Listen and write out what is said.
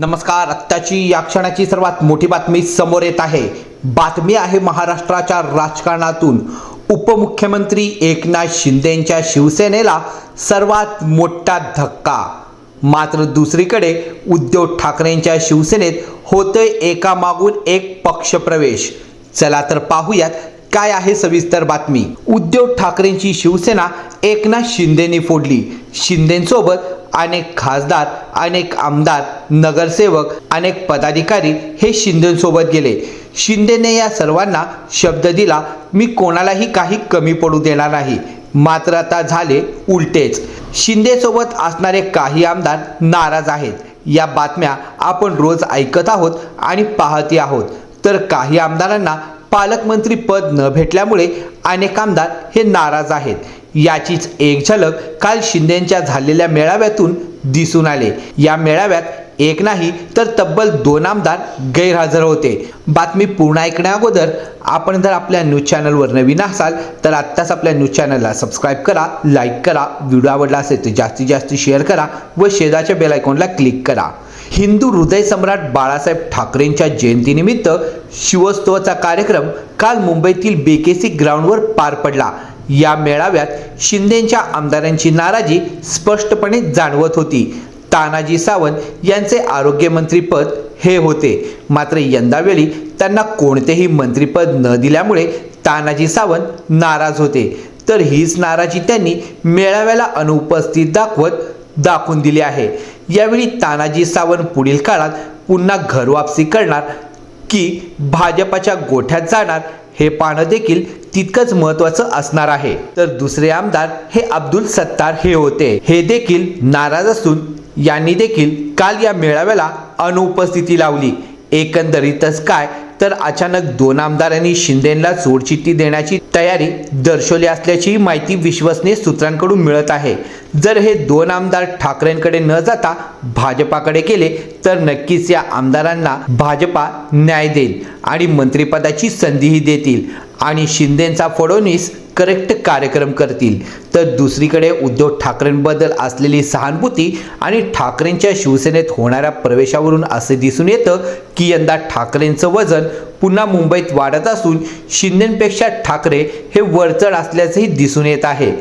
नमस्कार आत्ताची या क्षणाची सर्वात मोठी बातमी समोर येत आहे. बातमी आहे महाराष्ट्राच्या राजकारणातून. उपमुख्यमंत्री एकनाथ शिंदेंच्या शिवसेनेला सर्वात मोठा धक्का. मात्र दुसरीकडे उद्धव ठाकरेंच्या शिवसेनेत होतोय एकामागून एक पक्षप्रवेश चला तर पाहूयात काय आहे सविस्तर बातमी. उद्धव ठाकरेंची शिवसेना एकनाथ शिंदेनी फोडली. शिंदेसोबत अनेक खासदार अनेक आमदार नगरसेवक अनेक पदाधिकारी हे शिंदेसोबत गेले. शिंदेने या सर्वांना शब्द दिला मी कोणालाही काही कमी पडू देणार नाही. मात्र आता झाले उलटेच. शिंदेसोबत असणारे काही आमदार नाराज आहेत. या बातम्या आपण रोज ऐकत आहोत आणि पाहती आहोत. तर काही आमदारांना पालकमंत्री पद न भेटल्यामुळे अनेक आमदार हे नाराज आहेत. याचीच एक झलक काल शिंदेच्या झालेल्या मेळाव्यातून दिसून आले. या मेळाव्यात एक नाही तर तब्बल दोन आमदार गैरहजर होते. बातमी पूर्ण ऐकण्या अगोदर आपण जर आपल्या न्यूज चॅनलवर नवीन असाल तर आत्ताच आपल्या न्यूज चॅनलला सबस्क्राईब करा लाईक करा व्हिडिओ आवडला असेल तर जास्तीत जास्त शेअर करा व शेजारच्या बेल आयकॉनला क्लिक करा. हिंदू हृदय सम्राट बाळासाहेब ठाकरेंच्या जयंतीनिमित्त शिवोत्सवाचा कार्यक्रम काल मुंबईतील बेकेसी ग्राउंडवर पार पडला. या मेळाव्यात शिंदेच्या आमदारांची नाराजी स्पष्टपणे जाणवत होती. तानाजी सावंत यांचे आरोग्यमंत्रीपद हे होते. मात्र यंदावेळी त्यांना कोणतेही मंत्रीपद न दिल्यामुळे तानाजी सावंत नाराज होते. तर हीच नाराजी त्यांनी मेळाव्याला अनुपस्थित दाखवत दाखवून दिली आहे. यावेळी तानाजी सावंत पुढील काळात पुन्हा घरवापसी करणार की भाजपाच्या गोठ्यात जाणार हे पाहणं देखील तितकंच महत्वाचं असणार आहे. तर दुसरे आमदार हे अब्दुल सत्तार हे होते. हे देखील नाराज असून यांनी देखील काल या मेळाव्याला अनुपस्थिती लावली. एकंदरीतच काय? तर अचानक दोन आमदारांनी शिंदेला सोडचिठ्ठी देण्याची तयारी दर्शवली असल्याची माहिती विश्वसनीय सूत्रांकडून मिळत आहे. जर हे दोन आमदार ठाकरेंकडे न जाता भाजपाकडे गेले तर नक्कीच या आमदारांना भाजपा न्याय देईल आणि मंत्रिपदाची संधीही देतील. आणि शिंदेचा फडणवीस करेक्ट कार्यक्रम करतील. तर दुसरीकडे उद्धव ठाकरेंबद्दल असलेली सहानुभूती आणि ठाकरेंच्या शिवसेनेत होणाऱ्या प्रवेशावरून असे दिसून येतं की यंदा ठाकरेंचं वजन पुन्हा मुंबईत वाढत असून शिंदेपेक्षा ठाकरे हे वरचढ असल्याचंही दिसून येत आहे.